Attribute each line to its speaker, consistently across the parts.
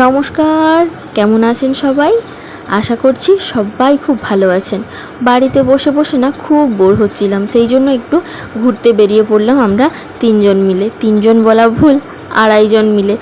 Speaker 1: নমস্কার, কেমন আছেন সবাই? আশা করছি সবাই খুব ভালো আছেন। বাড়িতে বসে বসে না খুব বোর হচ্ছিলাম, সেই জন্য একটু ঘুরতে বেরিয়ে পড়লাম আমরা তিনজন মিলে। তিনজন বলা ভুল, আড়াইজন মিলে।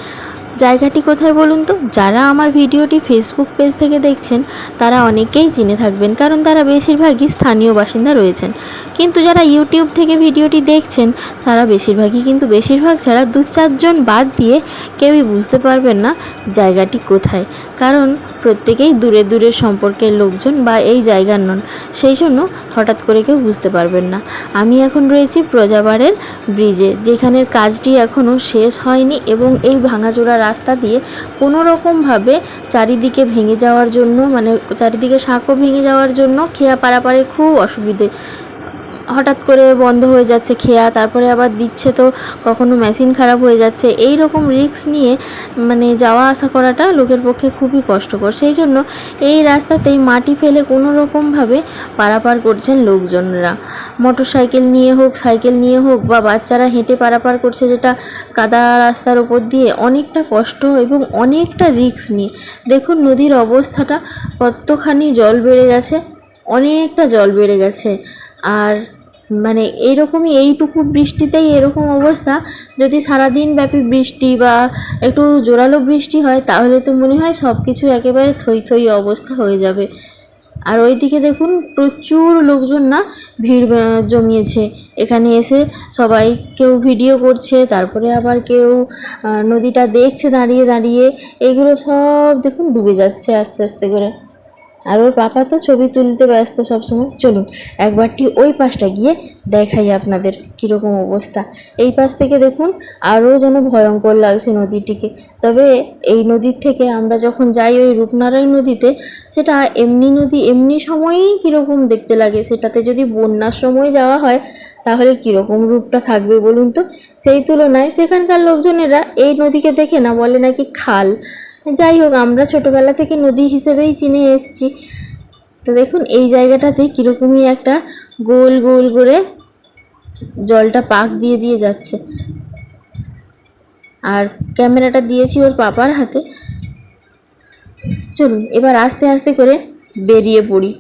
Speaker 1: জায়গাটি কোথায় বলুন তো? যারা আমার ভিডিওটি ফেসবুক পেজ থেকে দেখছেন, তারা অনেকেই চিনে থাকবেন, কারণ তারা বেশিরভাগই স্থানীয় বাসিন্দা রয়েছেন। কিন্তু যারা ইউটিউব থেকে ভিডিওটি দেখছেন, তারা বেশিরভাগই কিন্তু বেশিরভাগ ছাড়া দু চারজন বাদ দিয়ে কেউই বুঝতে পারবেন না জায়গাটি কোথায়। কারণ প্রত্যেকেই দূরে দূরের সম্পর্কের লোকজন বা এই জায়গার নন। সেই জন্য হঠাৎ করে কেউ বুঝতে পারবেন না। আমি এখন রয়েছি প্রজাবাড়ের ব্রিজে যেখানের কাজটি এখনও শেষ হয়নি এবং এই ভাঙাচোরা রাস্তা দিয়ে কোনো রকমভাবে চারিদিকে ভেঙে যাওয়ার জন্য মানে চারিদিকে সাঁকো ভেঙে যাওয়ার জন্য খেয়া পারাপারে খুব অসুবিধে হঠাৎ করে বন্ধ হয়ে যাচ্ছে খেয়া, তারপরে আবার দিচ্ছে তো কখনো মেশিন খারাপ হয়ে যাচ্ছে। এই রকম রিস্ক নিয়ে মানে যাওয়া আসা করাটা লোকের পক্ষে খুবই কষ্টকর। সেই জন্য এই রাস্তাতেই মাটি ফেলে কোনো রকমভাবে পারাপার করছেন লোকজনরা। মোটর সাইকেল নিয়ে হোক, সাইকেল নিয়ে হোক, বা বাচ্চারা হেঁটে পারাপার করছে যেটা কাদা রাস্তার ওপর দিয়ে অনেকটা কষ্ট এবং অনেকটা রিস্ক নিয়ে। দেখুন নদীর অবস্থাটা কতখানি জল বেড়ে গেছে, অনেকটা জল বেড়ে গেছে। আর মানে এইরকমই এইটুকু বৃষ্টিতেই এরকম অবস্থা। যদি সারাদিন ব্যাপী বৃষ্টি বা একটু জোরালো বৃষ্টি হয়, তাহলে তো মনে হয় সব কিছু একেবারে থই থই অবস্থা হয়ে যাবে। আর ওই দিকে দেখুন, প্রচুর লোকজন না ভিড় জমিয়েছে। এখানে এসে সবাই কেউ ভিডিও করছে, তারপরে আবার কেউ নদীটা দেখছে দাঁড়িয়ে দাঁড়িয়ে। এগুলো সব দেখুন ডুবে যাচ্ছে আস্তে আস্তে করে। আর ওর পাপা তো ছবি তুলতে ব্যস্ত সবসময়। চলুন, একবারটি ওই পাশটা গিয়ে দেখাই আপনাদের কীরকম অবস্থা। এই পাশ থেকে দেখুন, আরও যেন ভয়ঙ্কর লাগছে নদীটিকে। তবে এই নদীর থেকে আমরা যখন যাই ওই রূপনারায়ণ নদীতে, সেটা এমনি নদী এমনি সময়েই কীরকম দেখতে লাগে? সেটাতে যদি বন্যার সময় যাওয়া হয়, তাহলে কীরকম রূপটা থাকবে বলুন তো? সেই তুলনায় সেখানকার লোকজনেরা এই নদীকে দেখে না, বলে নাকি খাল। যাই হোক, আমরা ছোটোবেলা থেকে নদী হিসেবেই চিনে এসেছি। তো দেখুন, এই জায়গাটাতে কীরকমই একটা গোল গোল করে জলটা পাক দিয়ে দিয়ে যাচ্ছে। আর ক্যামেরাটা দিয়েছি ওর পাপার হাতে। চলুন, এবার আস্তে আস্তে করে বেরিয়ে পড়ি।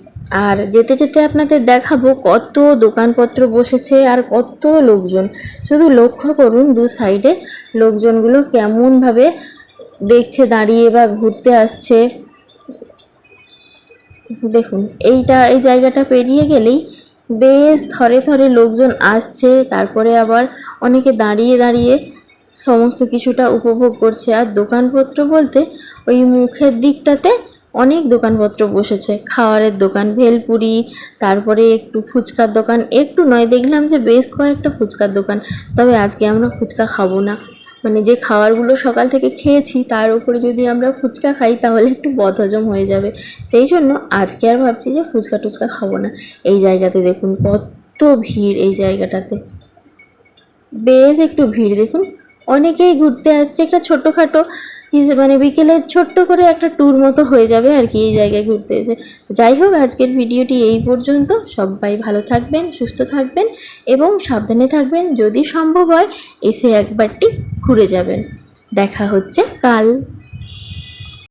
Speaker 1: আর যেতে যেতে আপনাদের দেখাবো কত দোকানপত্র বসেছে আর কত লোকজন। শুধু লক্ষ্য করুন দু সাইডে লোকজনগুলো কেমনভাবে দেখছে, দাঁড়িয়ে বা ঘুরতে আসছে। দেখুন, এইটা, এই জায়গাটা পেরিয়ে গেলেই বেশ থরে থরে লোকজন আসছে। তারপরে আবার অনেকে দাঁড়িয়ে দাঁড়িয়ে সমস্ত কিছুটা উপভোগ করছে। আর দোকানপত্র বলতে ওই মুখের দিকটাতে অনেক দোকানপত্র বসেছে। খাওয়ারের দোকান, ভেলপুরি, তারপরে একটু ফুচকার দোকান। একটু নয়, দেখলাম যে বেশ কয়েকটা ফুচকার দোকান। তবে আজকে আমরা ফুচকা খাব না। মানে যে খাবারগুলো সকাল থেকে খেয়েছি, তার উপরে যদি আমরা ফুচকা খাই, তাহলে একটু বদহজম হয়ে যাবে। সেই জন্য আজকে আর ভাবছি যে ফুচকা টুচকা খাব না। এই জায়গাতে দেখুন, কত ভিড় এই জায়গাটাতে। বেশ একটু ভিড় দেখুন। অনেকেই ঘুরতে আসছে একটা ছোটোখাটো মানে বিকেলে ছোট্ট করে একটা ট্যুর মতো হয়ে যাবে আর কি এই জায়গায় ঘুরতে এসে। যাই হোক, আজকের ভিডিওটি এই পর্যন্ত। সবাই ভালো থাকবেন, সুস্থ থাকবেন এবং সাবধানে থাকবেন। যদি সম্ভব হয়, এসে একবারটি ঘুরে যাবেন। দেখা হচ্ছে কাল।